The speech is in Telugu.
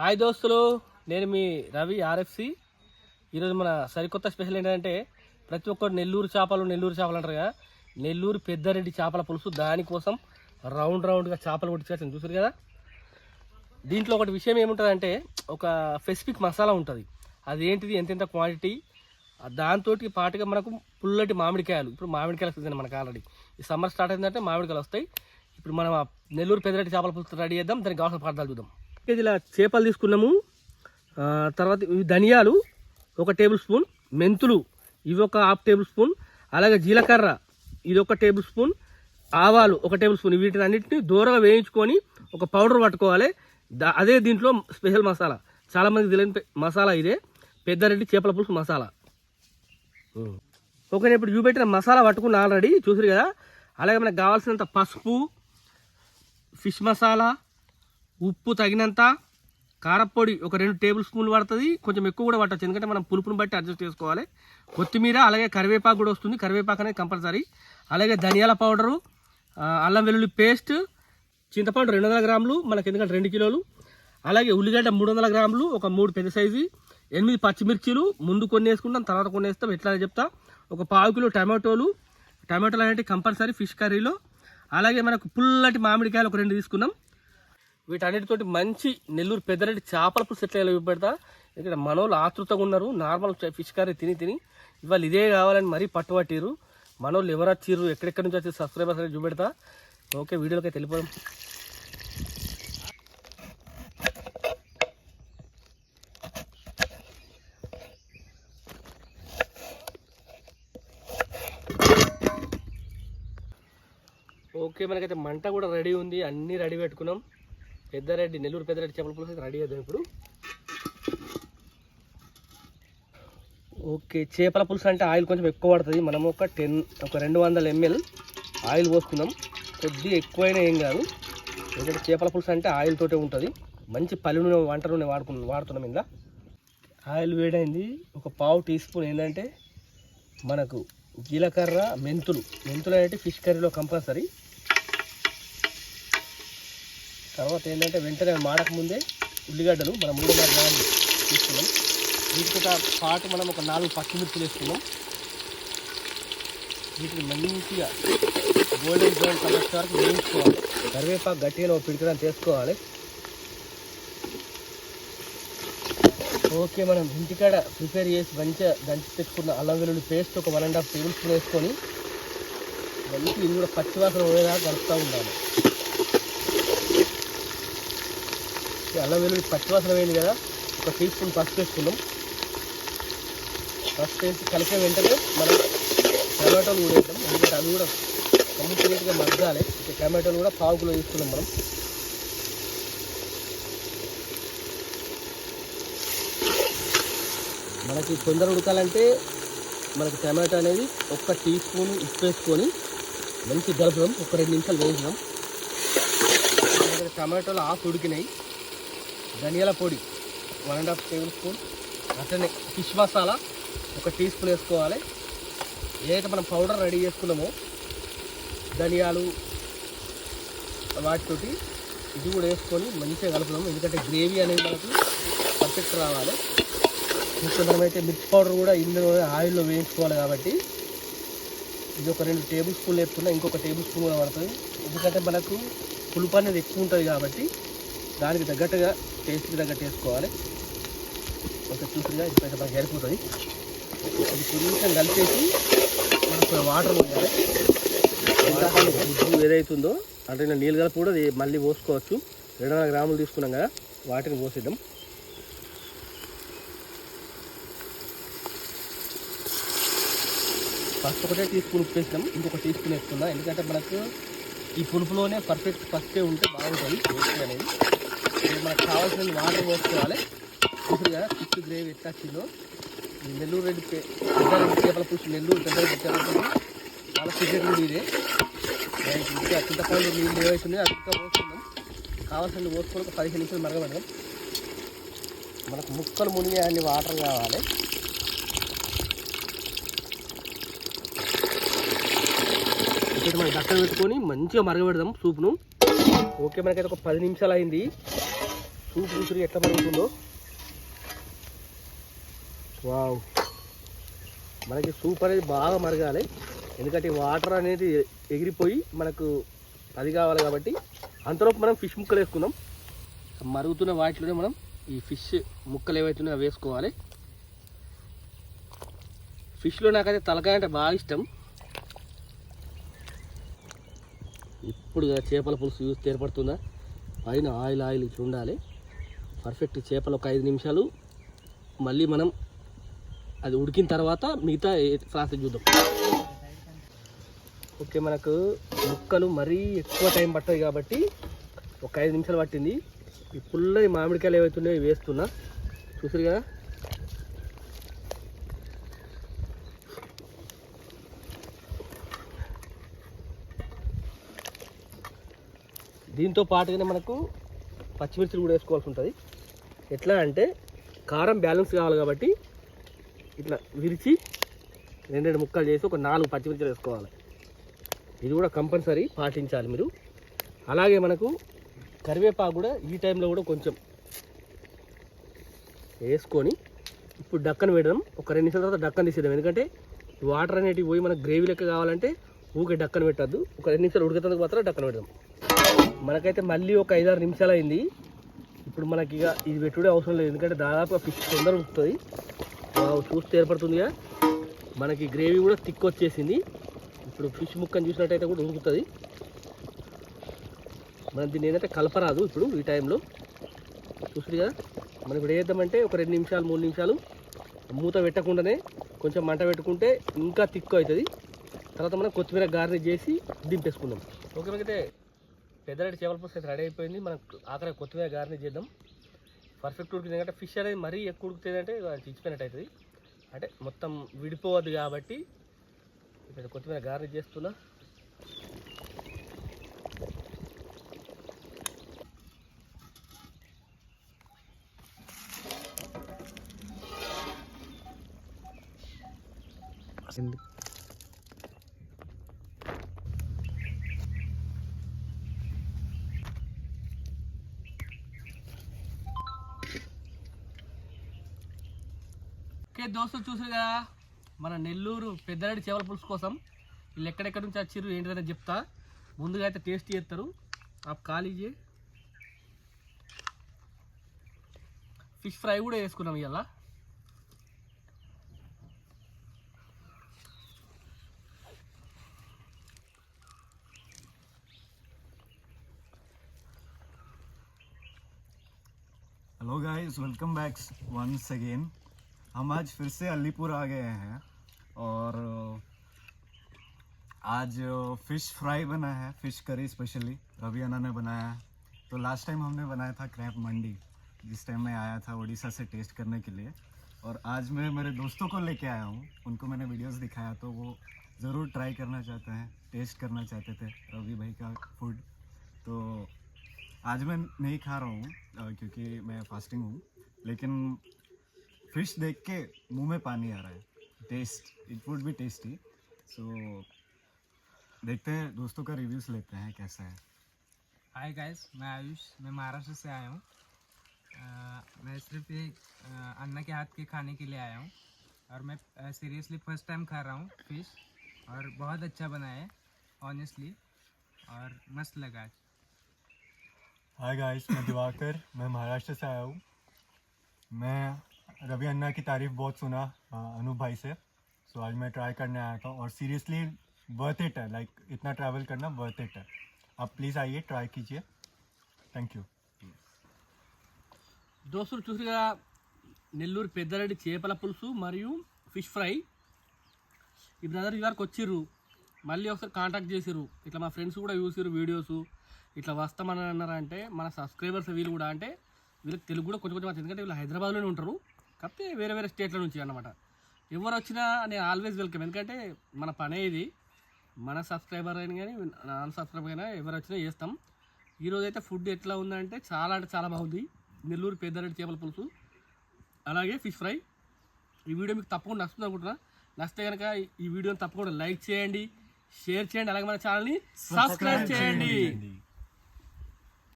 హాయ్ దోస్తులు నేను మీ రవి ఆర్ఎఫ్సి. ఈరోజు మన సరికొత్త స్పెషల్ ఏంటంటే ప్రతి ఒక్కరు నెల్లూరు చేపలు నెల్లూరు చేపలు అంటారు కదా. నెల్లూరు పెద్దారెడ్డి చేపల పులుసు దానికోసం రౌండ్ రౌండ్గా చేపలు కొట్టించాల్సింది చూసారు కదా. దీంట్లో ఒకటి విషయం ఏముంటుందంటే ఒక స్పెసిఫిక్ మసాలా ఉంటుంది. అది ఏంటిది ఎంతెంత క్వాంటిటీ దాంతో పాటుగా మనకు పుల్లటి మామిడికాయలు. ఇప్పుడు మామిడికాయలు సీజన్ మనకు ఆల్రెడీ ఈ సమ్మర్ స్టార్ట్ అయిందంటే మామిడికాయలు వస్తాయి. ఇప్పుడు మనం నెల్లూరు పెద్దరెడ్డి చేపల పులుసు రెడీ చేద్దాం దానికి కావాల్సిన పదార్థాలు చూద్దాం. కేజీల చేపలు తీసుకున్నాము. తర్వాత ధనియాలు ఒక టేబుల్ స్పూన్. మెంతులు ఇవి ఒక హాఫ్ టేబుల్ స్పూన్. అలాగే జీలకర్ర ఇది ఒక టేబుల్ స్పూన్. ఆవాలు ఒక టేబుల్ స్పూన్. వీటిని అన్నింటినీ దూరంగా వేయించుకొని ఒక పౌడర్ పట్టుకోవాలి. అదే దీంట్లో స్పెషల్ మసాలా. చాలామంది తెలియని మసాలా ఇదే. పెద్దరెడ్డి చేపల పులుసు మసాలా. ఓకే నేను ఇప్పుడు చూపెట్టిన మసాలా పట్టుకున్న ఆల్రెడీ చూసారు కదా? అలాగే మనకు కావాల్సినంత పసుపు ఫిష్ మసాలా ఉప్పు తగినంత కారపొడి ఒక రెండు టేబుల్ స్పూన్లు పడుతుంది. కొంచెం ఎక్కువ కూడా పట్టచ్చు ఎందుకంటే మనం పులుపుని బట్టి అడ్జస్ట్ చేసుకోవాలి. కొత్తిమీర అలాగే కరివేపాకు కూడా వస్తుంది. కరివేపాకు అనేది కంపల్సరీ. అలాగే ధనియాల పౌడరు అల్లం వెల్లుల్లి పేస్ట్ చింతపండు రెండు వందల గ్రాములు మనకి ఎందుకంటే రెండు కిలోలు. అలాగే ఉల్లిగడ్డ మూడు వందల గ్రాములు ఒక మూడు పెద్ద సైజు. ఎనిమిది పచ్చిమిర్చీలు ముందు కొన్ని వేసుకుంటాం తర్వాత కొన్ని వేస్తాం ఎట్లా చెప్తా. ఒక పావు కిలో టమాటోలు. టమాటోలు అనేవి కంపల్సరీ ఫిష్ కర్రీలో. అలాగే మనకు పుల్లటి మామిడికాయలు ఒక రెండు తీసుకున్నాం. వీటన్నిటితోటి మంచి నెల్లూరు పెద్దరెడ్డి చేపల పులుసు ఎట్లా ఎలా ఇక్కడ మనోళ్ళు ఆతృతగా ఉన్నారు నార్మల్ ఫిష్ కర్రీ తిని తిని. ఇవాళ ఇదే కావాలని మరీ పట్టుబట్టిరు మనోళ్ళు ఎవరు వచ్చిర్రు ఎక్కడెక్కడి నుంచి వచ్చి సబ్స్క్రైబర్స్ అనేది చూపెడతా. ఓకే వీడియోలకి అయితే ఓకే మనకైతే మంట కూడా రెడీ ఉంది. అన్నీ రెడీ పెట్టుకున్నాం. పెద్దరెడ్డి నెల్లూరు పెద్దరెడ్డి చేపల పులుసు రెడీ చేద్దాం ఇప్పుడు. ఓకే చేపల పులుసు అంటే ఆయిల్ కొంచెం ఎక్కువ పడుతుంది. మనం ఒక టెన్ ఒక రెండు వందల ఎంఎల్ ఆయిల్ పోసుకుందాం కొద్దిగా ఎక్కువైనా ఏం కాదు. ఎందుకంటే చేపల పులుసు అంటే ఆయిల్ తోటే ఉంటుంది. మంచి పల్లి నూనె వంట నూనె వాడుకున్నాం వాడుతున్నాం ఇందా. ఆయిల్ వేడైంది. ఒక పావు టీ స్పూన్ ఏంటంటే మనకు జీలకర్ర మెంతులు. మెంతులు అంటే ఫిష్ కర్రీలో కంపల్సరీ. తర్వాత ఏంటంటే వెంటనే మాడక ముందే ఉల్లిగడ్డలు మనం మూడు నాలుగు గ్రాములు తీసుకున్నాం. వీటితో పాటు మనం ఒక నాలుగు పచ్చిమిర్చి వేసుకున్నాం. వీటిని మంచిగా గోల్డెన్ బ్రౌన్ కలర్ వరకు వేయించుకోవాలి. కరివేపాకు గట్టిగా ఒక చేసుకోవాలి. ఓకే మనం ఇంటికాడ ప్రిపేర్ చేసి మంచిగా దంచి పెట్టుకున్న అల్లం వెల్లుల్లి పేస్ట్ ఒక one and half tablespoon వేసుకొని మంచి ఇది కూడా పచ్చివాసన పోయేలా కలుపుతూ ఉండాలి ఈ అల్లం వెల్లుల్లి పచ్చివాసన పోయింది కదా. ఒక టీ స్పూన్ పసుపు వేసుకున్నాం పసుపు వేసి కలిపిన వెంటనే మనం టమాటోలు కూడా వేద్దాం. ఎందుకంటే అవి కూడా కంప్లీట్గా మగ్గాలి. ఇక టమాటోలు కూడా పావు కిలో తీసుకున్నాం మనం. మనకి తొందర ఉడకాలంటే మనకి టమాటో అనేది ఒక్క టీ స్పూన్ ఉప్పు వేసుకొని మంచి గలపడం ఒక రెండు నిమిషాలు వేసినాం టమాటోలు ఆకు ఉడికినాయి. ధనియాల పొడి one and half tablespoon అట్లనే ఫిష్ మసాలా ఒక టీ స్పూన్ వేసుకోవాలి. ఏదైతే మనం పౌడర్ రెడీ చేసుకున్నామో ధనియాలు వాటితోటి ఇది కూడా వేసుకొని మంచిగా కలుపుదాము. ఎందుకంటే గ్రేవీ అనేది మనకు పర్ఫెక్ట్ రావాలి. ఇంకా మనమైతే మిర్చి పౌడర్ కూడా ఇందులో ఆయిల్లో వేయించుకోవాలి కాబట్టి ఇది ఒక రెండు టేబుల్ స్పూన్లు వేసుకున్నా ఇంకొక టేబుల్ స్పూన్ కూడా పడుతుంది. ఎందుకంటే మనకు పులుపు అనేది ఎక్కువ ఉంటుంది కాబట్టి దానికి తగ్గట్టుగా టేస్ట్కి తగ్గట్టు వేసుకోవాలి. ఒక చూసిగా ఇప్పుడైతే మనకి సరిపోతుంది అది కొంచెం కలిపేసి మనకు వాటర్ పోయాలి గుజ్జు ఏదైతుందో అంటే ఇలా నీళ్ళు కలిపి కూడా అది మళ్ళీ పోసుకోవచ్చు. రెండు వందల గ్రాములు తీసుకున్నాం కదా వాటిని పోసేద్దాం. ఫస్ట్ ఒకటే టీ స్పూన్ ఉప్పు వేసినాం ఇంకొక టీ స్పూన్ వేసుకున్నా ఎందుకంటే మనకు ఈ పులుపులోనే పర్ఫెక్ట్ ఫస్టే ఉంటే బాగుంటుంది అనేది. ఇప్పుడు మనకు కావాల్సిన వాటర్ పోసుకోవాలి. చూసారు కదా ఫిష్ గ్రేవీ ఎట్లా వచ్చిందో. నెల్లూరు రెడ్డి పే- పెద్దారెడ్డి చేపల పులుసు నెల్లూరు పెద్దారెడ్డి చేపల పులుసు. చాలా సీక్రెట్ కూడా ఇదే. దానికి చింతపండు నీళ్ళు ఏవైతున్నాయో అది ఇంకా పోసుకుందాం. కావాల్సిన పోసుకొని ఒక పదిహేను నిమిషాలు మరగబెడదాం. మనకు ముక్కలు మునిగే అన్ని వాటర్ కావాలి. ఇక్కడ మనం దక్కన పెట్టుకొని మంచిగా మరగబెడదాం సూప్ను. ఓకే మనకైతే ఒక పది నిమిషాలు అయింది. సూప్ ఉసిరి ఎట్లా పడుతుందో వావ్ మనకి సూప్ అనేది బాగా మరగాలి. ఎందుకంటే వాటర్ అనేది ఎగిరిపోయి మనకు అది కావాలి కాబట్టి అంతలోపు మనం ఫిష్ ముక్కలు వేసుకుందాం. మరుగుతున్న వాటిలోనే మనం ఈ ఫిష్ ముక్కలు ఏవైతున్నాయో అవి వేసుకోవాలి. ఫిష్లో నాకైతే తలకాయ అంటే బాగా ఇష్టం. ఇప్పుడు చేపల పులుసు చూస్తే ఏర్పడుతుందా? పైన ఆయిల్ ఆయిల్ చూడాలి ఉండాలి. పర్ఫెక్ట్ చేపలు ఒక ఐదు నిమిషాలు. మళ్ళీ మనం అది ఉడికిన తర్వాత మిగతా ప్రాసెస్ చూద్దాం. ఓకే మనకు ముక్కలు మరీ ఎక్కువ టైం పట్టదు కాబట్టి ఒక ఐదు నిమిషాలు పట్టింది. ఈ పుల్లని మామిడికాయలు ఏవైతున్నాయో ఇవి వేస్తున్నా. చూసారు కదా? దీంతో పాటుగానే మనకు పచ్చిమిర్చిలు కూడా వేసుకోవాల్సి ఉంటుంది. ఎట్లా అంటే కారం బ్యాలెన్స్ కావాలి కాబట్టి ఇట్లా విరిచి రెండు రెండు ముక్కలు చేసి ఒక నాలుగు పచ్చిమిర్చి వేసుకోవాలి. ఇది కూడా కంపల్సరీ పాటించాలి మీరు. అలాగే మనకు కరివేపాకు కూడా ఈ టైంలో కూడా కొంచెం వేసుకొని ఇప్పుడు డక్కన పెట్టడం ఒక రెండు నిమిషాల తర్వాత డక్కన తీసేద్దాం. ఎందుకంటే వాటర్ అనేటివి పోయి మనకు గ్రేవీ లెక్క కావాలంటే ఊకే డక్కన పెట్టద్దు. ఒక రెండు నిమిషాలు ఉడకతందుకు మాత్రం డక్కన పెడదాం. మనకైతే మళ్ళీ ఒక ఐదారు నిమిషాలు అయింది. ఇప్పుడు మనకి ఇక ఇది పెట్టుడే అవసరం లేదు. ఎందుకంటే దాదాపు ఫిష్ తొందర ఉంటుంది చూస్తే ఏర్పడుతుందిగా. మనకి గ్రేవీ కూడా థిక్ వచ్చేసింది. ఇప్పుడు ఫిష్ ముక్కని చూసినట్టయితే కూడా ఉడుకుతుంది. మనం దీన్ని ఏంటంటే కలపరాదు ఇప్పుడు ఈ టైంలో చూస్తుంది కదా? మనం ఇప్పుడు ఏద్దామంటే చేద్దామంటే ఒక రెండు నిమిషాలు మూడు నిమిషాలు మూత పెట్టకుండానే కొంచెం మంట పెట్టుకుంటే ఇంకా తిక్కు అవుతుంది. తర్వాత మనం కొత్తిమీర గార్నిష్ చేసి దింపేసుకుందాం. ఓకే మనకైతే పెద్దరెడ్డి చేపల పులుసు అయితే రెడీ అయిపోయింది. మనం ఆఖరి కొత్తిమీర గారిని చేద్దాం. పర్ఫెక్ట్ ఉడికింది ఎందుకంటే ఫిష్ అనేది మరీ ఎక్కువ ఉడుకుతుంది అంటే చిచ్చిపోయినట్టు అవుతుంది. అంటే మొత్తం విడిపోవద్దు కాబట్టి ఇప్పుడు కొత్తిమీర గార్నిష్ చేస్తున్నా. ఓకే దోస్తులు చూసారు కదా? మన నెల్లూరు పెద్దరెడ్డి చేపల పులుసు కోసం వీళ్ళు ఎక్కడెక్కడి నుంచి వచ్చిర్రు ఏంటిదని చెప్తా. ముందుగా అయితే టేస్ట్ చేస్తారు. ఆ కాలేజీ ఫిష్ ఫ్రై కూడా వేసుకున్నాం ఇవాళ hello guys welcome backs once again हम आज फिर से अलीपुर आ गए हैं और आज फ़िश फ्राई बना है, फ़िश करी स्पेशली रवि अन्ना ने बनाया है। तो लास्ट टाइम हमने बनाया था क्रैप मंडी, जिस टाइम मैं आया था उड़ीसा से टेस्ट करने के लिए। और आज मैं मेरे दोस्तों को लेके आया हूँ, उनको मैंने वीडियोस दिखाया तो वो ज़रूर ट्राई करना चाहते हैं टेस्ट करना चाहते थे रवि भाई का फ़ूड तो आज मैं नहीं खा रहा हूँ क्योंकि मैं फास्टिंग हूँ, लेकिन फ़िश देख के मुँह में पानी आ रहा है। Taste it would be tasty so देखते हैं दोस्तों का रिव्यूज़ लेते हैं कैसा है। हाय गाइस मैं आयुष मैं महाराष्ट्र से आया हूँ। मैं सिर्फ़ ये अन्ना के हाथ के खाने के लिए आया हूँ। और मैं सीरियसली फ़र्स्ट टाइम खा रहा हूँ फ़िश और बहुत अच्छा बना है ऑनेस्टली और मस्त लगा हाय गाइस मैं दिवाकर मैं महाराष्ट्र से आया हूँ। मैं रवि अन्ना की तारीफ बहुत सुना अ, अनूप भाई से सो आज मैं ट्राई करने आया था और सीरियसली वर्थ इट है लाइक इतना ट्रैवल करना वर्थ इट है आप प्लीज़ आइए ट्राई कीजिए थैंक यू దోస్తులు చూసి కదా నెల్లూరు పెద్దరెడ్డి చేపల పులుసు మరియు ఫిష్ ఫ్రై ఈ బ్రదర్ ఇవరకు వచ్చిర్రు మళ్ళీ ఒకసారి కాంటాక్ట్ చేసిర్రు ఇట్లా మా ఫ్రెండ్స్ కూడా చూసిర్రు వీడియోస్ ఇట్లా వస్తామని అన్నారంటే మన సబ్స్క్రైబర్స్ వీళ్ళు కూడా అంటే వీళ్ళకి తెలుగు కూడా కొంచెం కొంచెం వచ్చింది ఎందుకంటే వీళ్ళు హైదరాబాద్లోనే ఉంటారు కాకపోతే వేరే వేరే స్టేట్ల నుంచి అన్నమాట. ఎవరు వచ్చినా నేను ఆల్వేస్ వెల్కమ్ ఎందుకంటే మన పనే ఇది. మన సబ్స్క్రైబర్ అయినా కానీ నాన్ సబ్స్క్రైబర్ అయినా ఎవరు వచ్చినా చేస్తాం. ఈరోజు అయితే ఫుడ్ ఎట్లా ఉందంటే చాలా అంటే చాలా బాగుంది. నెల్లూరు పెద్దరెడ్డి చేపల పులుసు అలాగే ఫిష్ ఫ్రై ఈ వీడియో మీకు తప్పకుండా నచ్చుతుంది అనుకుంటున్నా. నచ్చితే కనుక ఈ వీడియోని తప్పకుండా లైక్ చేయండి షేర్ చేయండి అలాగే మన ఛానల్ని సబ్స్క్రైబ్ చేయండి.